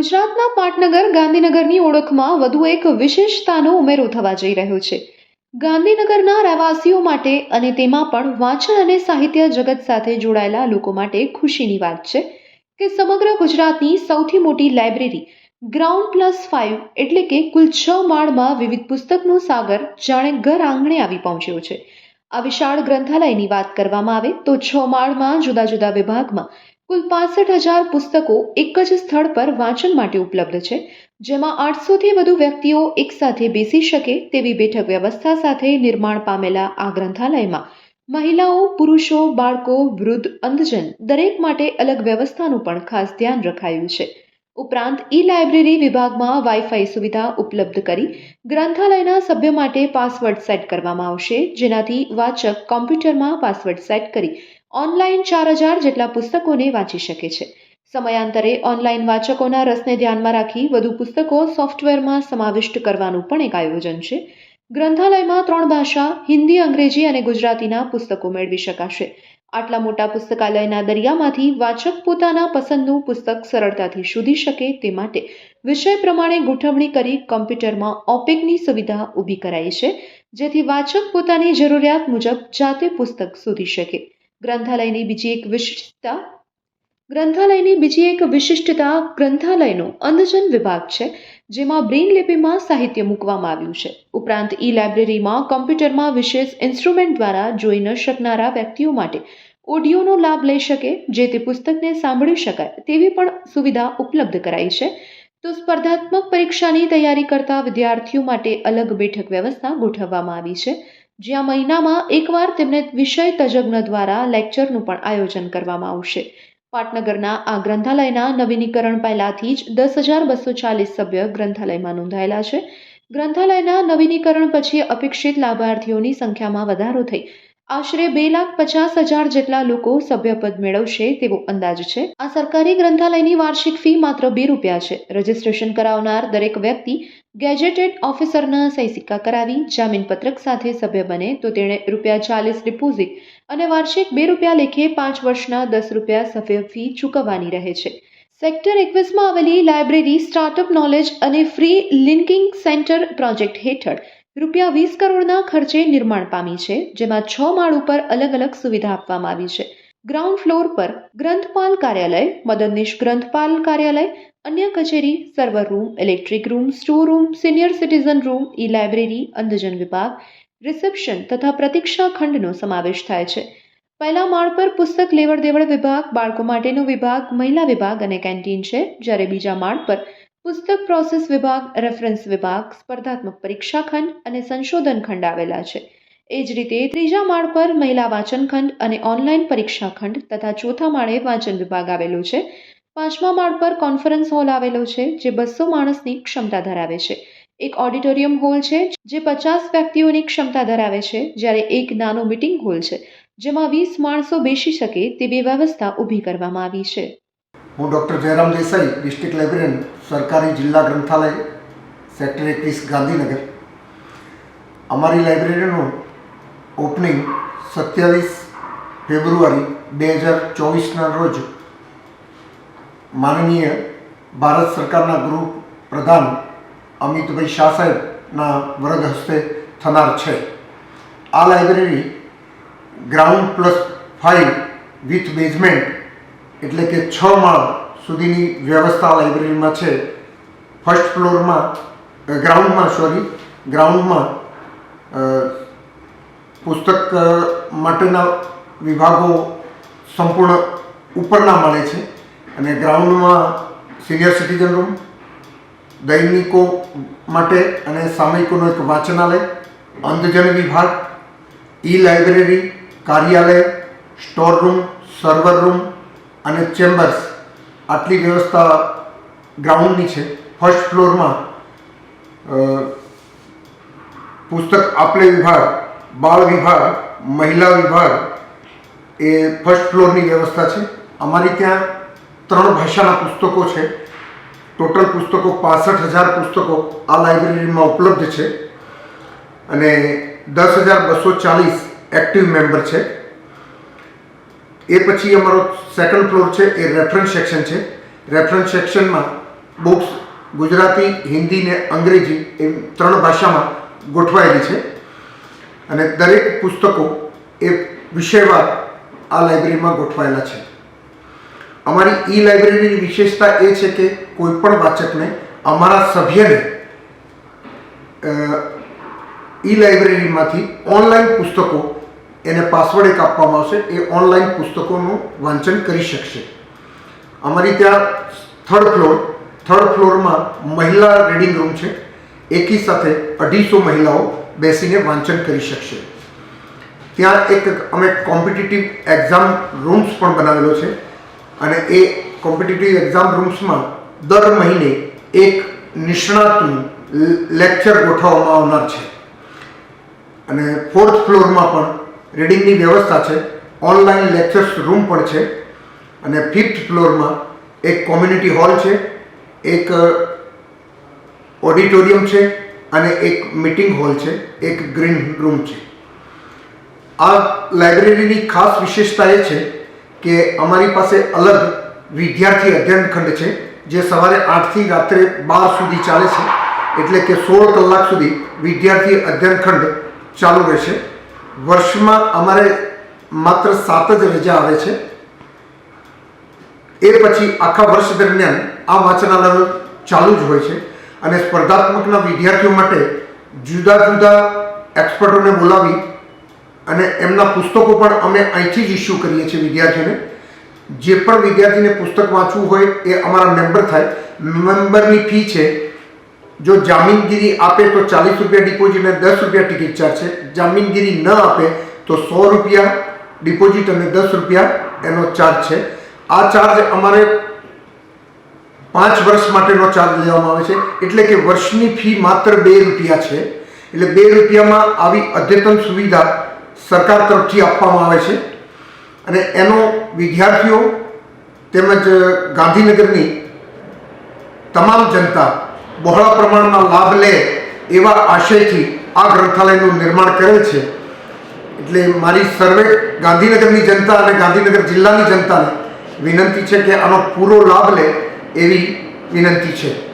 ગુજરાતના પાટનગર ગાંધીનગરની ઓળખમાં વધુ એક વિશેષતાનો ઉમેરો થવા જઈ રહ્યો છે. ગાંધીનગરના રહેવાસીઓ માટે અને તેમાં પણ વાંચન અને સાહિત્ય જગત સાથે જોડાયેલા લોકો માટે ખુશીની વાત છે કે સમગ્ર ગુજરાતની સૌથી મોટી લાઇબ્રેરી ગ્રાઉન્ડ પ્લસ ફાઇવ એટલે કે કુલ છ માળમાં વિવિધ પુસ્તકનો સાગર જાણે ઘર આંગણે આવી પહોંચ્યો છે. આ વિશાળ ગ્રંથાલયની વાત કરવામાં આવે તો છ માળમાં જુદા જુદા વિભાગમાં કુલ પાસઠ હજાર પુસ્તકો એક જ સ્થળ પર વાંચન માટે ઉપલબ્ધ છે, જેમાં આઠસોથી વધુ વ્યક્તિઓ એકસાથે બેસી શકે તેવી બેઠક વ્યવસ્થા સાથે નિર્માણ પામેલા આ ગ્રંથાલયમાં. મહિલાઓ, પુરુષો, બાળકો, વૃદ્ધ, અંધજન દરેક માટે અલગ વ્યવસ્થાનું પણ ખાસ ધ્યાન રખાયું છે. ઉપરાંત ઈ લાઇબ્રેરી વિભાગમાં વાઈફાઈ સુવિધા ઉપલબ્ધ કરી ગ્રંથાલયના સભ્ય માટે પાસવર્ડ સેટ કરવામાં આવશે. જેનાથી વાચક કોમ્પ્યુટરમાં પાસવર્ડ સેટ કરી ઓનલાઈન ચાર હજાર જેટલા પુસ્તકોને વાંચી શકે છે. સમયાંતરે ઓનલાઈન વાચકોના રસને ધ્યાનમાં રાખી વધુ પુસ્તકો સોફ્ટવેરમાં સમાવિષ્ટ કરવાનું પણ એક આયોજન છે. ગ્રંથાલયમાં ત્રણ ભાષા, હિન્દી, અંગ્રેજી અને ગુજરાતીના પુસ્તકો મેળવી શકાશે. આટલા મોટા પુસ્તકાલયના દરિયામાંથી વાચક પોતાના પસંદનું પુસ્તક સરળતાથી શોધી શકે તે માટે વિષય પ્રમાણે ગોઠવણી કરી કમ્પ્યુટરમાં ઓપેકની સુવિધા ઊભી કરાઈ છે, જેથી વાચક પોતાની જરૂરિયાત મુજબ જાતે પુસ્તક શોધી શકે. ગ્રંથાલયની બીજી એક વિશિષ્ટતા ગ્રંથાલયની બીજી એક વિશિષ્ટતા ગ્રંથાલયનો અંધજન વિભાગ છે જેમાં બ્રેઇન લિપિમાં સાહિત્ય મૂકવામાં આવ્યું છે. ઉપરાંત ઈ લાઇબ્રેરીમાં કમ્પ્યુટરમાં વિશેષ ઇન્સ્ટ્રુમેન્ટ દ્વારા જોઈ ન શકનારા વ્યક્તિઓ માટે ઓડિયોનો લાભ લઈ શકે, જે તે પુસ્તકને સાંભળી શકાય તેવી પણ સુવિધા ઉપલબ્ધ કરાઈ છે. તો સ્પર્ધાત્મક પરીક્ષાની તૈયારી કરતા વિદ્યાર્થીઓ માટે અલગ બેઠક વ્યવસ્થા ગોઠવવામાં આવી છે, જ્યાં મહિનામાં એકવાર તેમને વિષય તજજ્ઞ દ્વારા લેક્ચરનું પણ આયોજન કરવામાં આવશે. પાટનગરના આ ગ્રંથાલયના નવીનીકરણ પહેલાથી જ દસ હજાર બસો ચાલીસ સભ્ય ગ્રંથાલયમાં નોંધાયેલા છે. ગ્રંથાલયના નવીનીકરણ પછી અપેક્ષિત લાભાર્થીઓની સંખ્યામાં વધારો થઈ આશરે બે લાખ પચાસ હજાર જેટલા લોકો સભ્યપદ મેળવશે તેવો અંદાજ છે. આ સરકારી ગ્રંથાલયની વાર્ષિક ફી માત્ર બે રૂપિયા છે. રજીસ્ટ્રેશન કરાવનાર દરેક વ્યક્તિ ગેજેટેડ ઓફિસરના સહી સિક્કા કરાવી જામીનપત્રક સાથે સભ્ય બને તો તેણે રૂપિયા ચાલીસ ડિપોઝિટ અને વાર્ષિક બે રૂપિયા લેખે પાંચ વર્ષના દસ રૂપિયા સભ્ય ફી ચૂકવવાની રહે છે. સેક્ટર એકવીસમાં આવેલી લાઇબ્રેરી સ્ટાર્ટઅપ નોલેજ અને ફ્રી લિંકિંગ સેન્ટર પ્રોજેક્ટ હેઠળ રૂપિયા વીસ કરોડના ખર્ચે નિર્માણ પામી છે, જેમાં છ માળ ઉપર અલગ અલગ સુવિધા આપવામાં આવી છે. ગ્રાઉન્ડ ફ્લોર પર ગ્રંથપાલ કાર્યાલય, મદદનીશ ગ્રંથપાલ કાર્યાલય, અન્ય કચેરી, server room, electric room, store room, senior citizen room E library અંધજન વિભાગ, રિસેપ્શન તથા પ્રતીક્ષા ખંડનો સમાવેશ થાય છે. પહેલા માળ પર પુસ્તક લેવડ દેવડ વિભાગ, બાળકો માટેનો વિભાગ, મહિલા વિભાગ અને કેન્ટીન છે, જ્યારે બીજા માળ પર પુસ્તક પ્રોસેસ વિભાગ, રેફરન્સ વિભાગ, સ્પર્ધાત્મક પરીક્ષા ખંડ અને સંશોધન ખંડ આવેલા છે. એ જ રીતે ત્રીજા માળ પર મહિલા વાંચન ખંડ અને ઓનલાઈન પરીક્ષા ખંડ તથા ચોથા માળે વાંચન વિભાગ આવેલો છે. પાંચમા માળ પર કોન્ફરન્સ હોલ આવેલો છે, જે બસો માણસની ક્ષમતા ધરાવે છે. એક ઓડિટોરિયમ હોલ છે, જે પચાસ વ્યક્તિઓની ક્ષમતા ધરાવે છે, જ્યારે એક નાનો મીટિંગ હોલ છે, જેમાં વીસ માણસો બેસી શકે તેવી વ્યવસ્થા ઊભી કરવામાં આવી છે. હું doctor Jayram Desai, district librarian. સરકારી જિલ્લા ગ્રંથાલય સેક્ટર એકવીસ ગાંધીનગર. અમારી લાઇબ્રેરીનું ઓપનિંગ સત્યાવીસ ફેબ્રુઆરી બે હજાર ચોવીસના રોજ માનનીય ભારત સરકારના ગૃહ પ્રધાન અમિતભાઈ શાહ સાહેબના વરદ હસ્તે થનાર છે. આ library ground plus five with basement એટલે કે છ માળ સુધીની વ્યવસ્થા લાઇબ્રેરીમાં છે. ફર્સ્ટ ફ્લોરમાં ગ્રાઉન્ડમાં સોરી ગ્રાઉન્ડમાં પુસ્તક માટેના વિભાગો સંપૂર્ણ ઉપરના માળે છે. અને ગ્રાઉન્ડમાં સિનિયર સિટીઝન રૂમ દૈનિકો માટે અને સામયિકોનો એક વાંચનાલય, અંધજન વિભાગ ઈ લાઇબ્રેરી કાર્યાલય, સ્ટોર રૂમ, સર્વર રૂમ અને ચેમ્બર્સ આટલી વ્યવસ્થા ગ્રાઉન્ડની છે. ફર્સ્ટ ફ્લોરમાં પુસ્તક આપલે વિભાગ, બાળ વિભાગ, મહિલા વિભાગ એ ફર્સ્ટ ફ્લોરની વ્યવસ્થા છે. અમારી ત્યાં ત્રણ ભાષાના પુસ્તકો છે. ટોટલ પુસ્તકો પાસઠ હજાર પુસ્તકો આ લાઇબ્રેરીમાં ઉપલબ્ધ છે. અને દસ હજાર બસો ચાલીસ એક્ટિવ મેમ્બર છે. એ પછી અમારો સેકન્ડ ફ્લોર છે, એ રેફરન્સ સેક્શન છે. રેફરન્સ સેક્શનમાં બુક્સ ગુજરાતી, હિન્દી ને અંગ્રેજી એમ ત્રણ ભાષામાં ગોઠવાયેલી છે. અને દરેક પુસ્તકો એ વિષયવાર આ લાઇબ્રેરીમાં ગોઠવાયેલા છે. અમારી ઈ લાઇબ્રેરીની વિશેષતા એ છે કે કોઈ પણ વાચકને અમારા સભ્યને ઈ લાઇબ્રેરીમાંથી ઓનલાઈન પુસ્તકો એને પાસવર્ડ એક આપવામાં આવશે. એ ઓનલાઈન પુસ્તકોનું વાંચન કરી શકશે. અમારી ત્યાં થર્ડ ફ્લોર થર્ડ ફ્લોરમાં મહિલા રીડિંગ રૂમ છે. એકી સાથે અઢીસો મહિલાઓ બેસીને વાંચન કરી શકશે. ત્યાં એક અમે કોમ્પિટિટિવ એક્ઝામ રૂમ્સ પણ બનાવેલો છે. અને એ કોમ્પિટિટિવ એક્ઝામ રૂમ્સમાં દર મહિને એક નિષ્ણાતનું લેક્ચર ગોઠવવામાં આવનાર છે. અને ફોર્થ ફ્લોરમાં પણ રીડિંગની વ્યવસ્થા છે, ઓનલાઈન લેક્ચર્સ રૂમ પણ છે અને ફિફ્થ ફ્લોરમાં એક કોમ્યુનિટી હોલ છે, એક ઓડિટોરિયમ છે અને એક મિટિંગ હોલ છે, એક ગ્રીન રૂમ છે. આ લાઇબ્રેરીની ખાસ વિશેષતા એ છે કે અમારી પાસે અલગ વિદ્યાર્થી અધ્યયન ખંડ છે, જે સવારે આઠથી રાત્રે બાર સુધી ચાલે છે, એટલે કે સોળ કલાક સુધી વિદ્યાર્થી અધ્યયન ખંડ ચાલુ રહેશે. વર્ષમાં અમારે માત્ર સાત જ રજા આવે છે. એ પછી આખા વર્ષ દરમિયાન આ વાંચનાલયો ચાલુ જ હોય છે અને સ્પર્ધાત્મકના વિદ્યાર્થીઓ માટે જુદા જુદા એક્સપર્ટોને બોલાવી અને એમના પુસ્તકો પણ અમે અહીંથી જ ઇસ્યુ કરીએ છીએ વિદ્યાર્થીઓને. જે પણ વિદ્યાર્થીને પુસ્તક વાંચવું હોય એ અમારા મેમ્બર થાય. મેમ્બરની ફી છે જો જામીનગીરી આપે તો ચાલીસ રૂપિયા ડિપોઝિટ અને દસ રૂપિયા ટિકિટ ચાર્જ છે. જામીનગીરી ન આપે તો સો રૂપિયા ડિપોઝિટ અને દસ રૂપિયા એનો ચાર્જ છે. આ ચાર્જ અમારે પાંચ વર્ષ માટેનો ચાર્જ લેવામાં આવે છે. એટલે કે વર્ષની ફી માત્ર બે રૂપિયા છે. એટલે બે રૂપિયામાં આવી અદ્યતન સુવિધા સરકાર તરફથી આપવામાં આવે છે. અને એનો વિદ્યાર્થીઓ તેમજ ગાંધીનગરની તમામ જનતા બહોળા પ્રમાણમાં લાભ લે એવા આશયથી આ ગ્રંથાલયનું નિર્માણ કરેલ છે. એટલે મારી સર્વે ગાંધીનગરની જનતા અને ગાંધીનગર જિલ્લાની જનતાને વિનંતી છે કે આનો પૂરો લાભ લે એવી વિનંતી છે.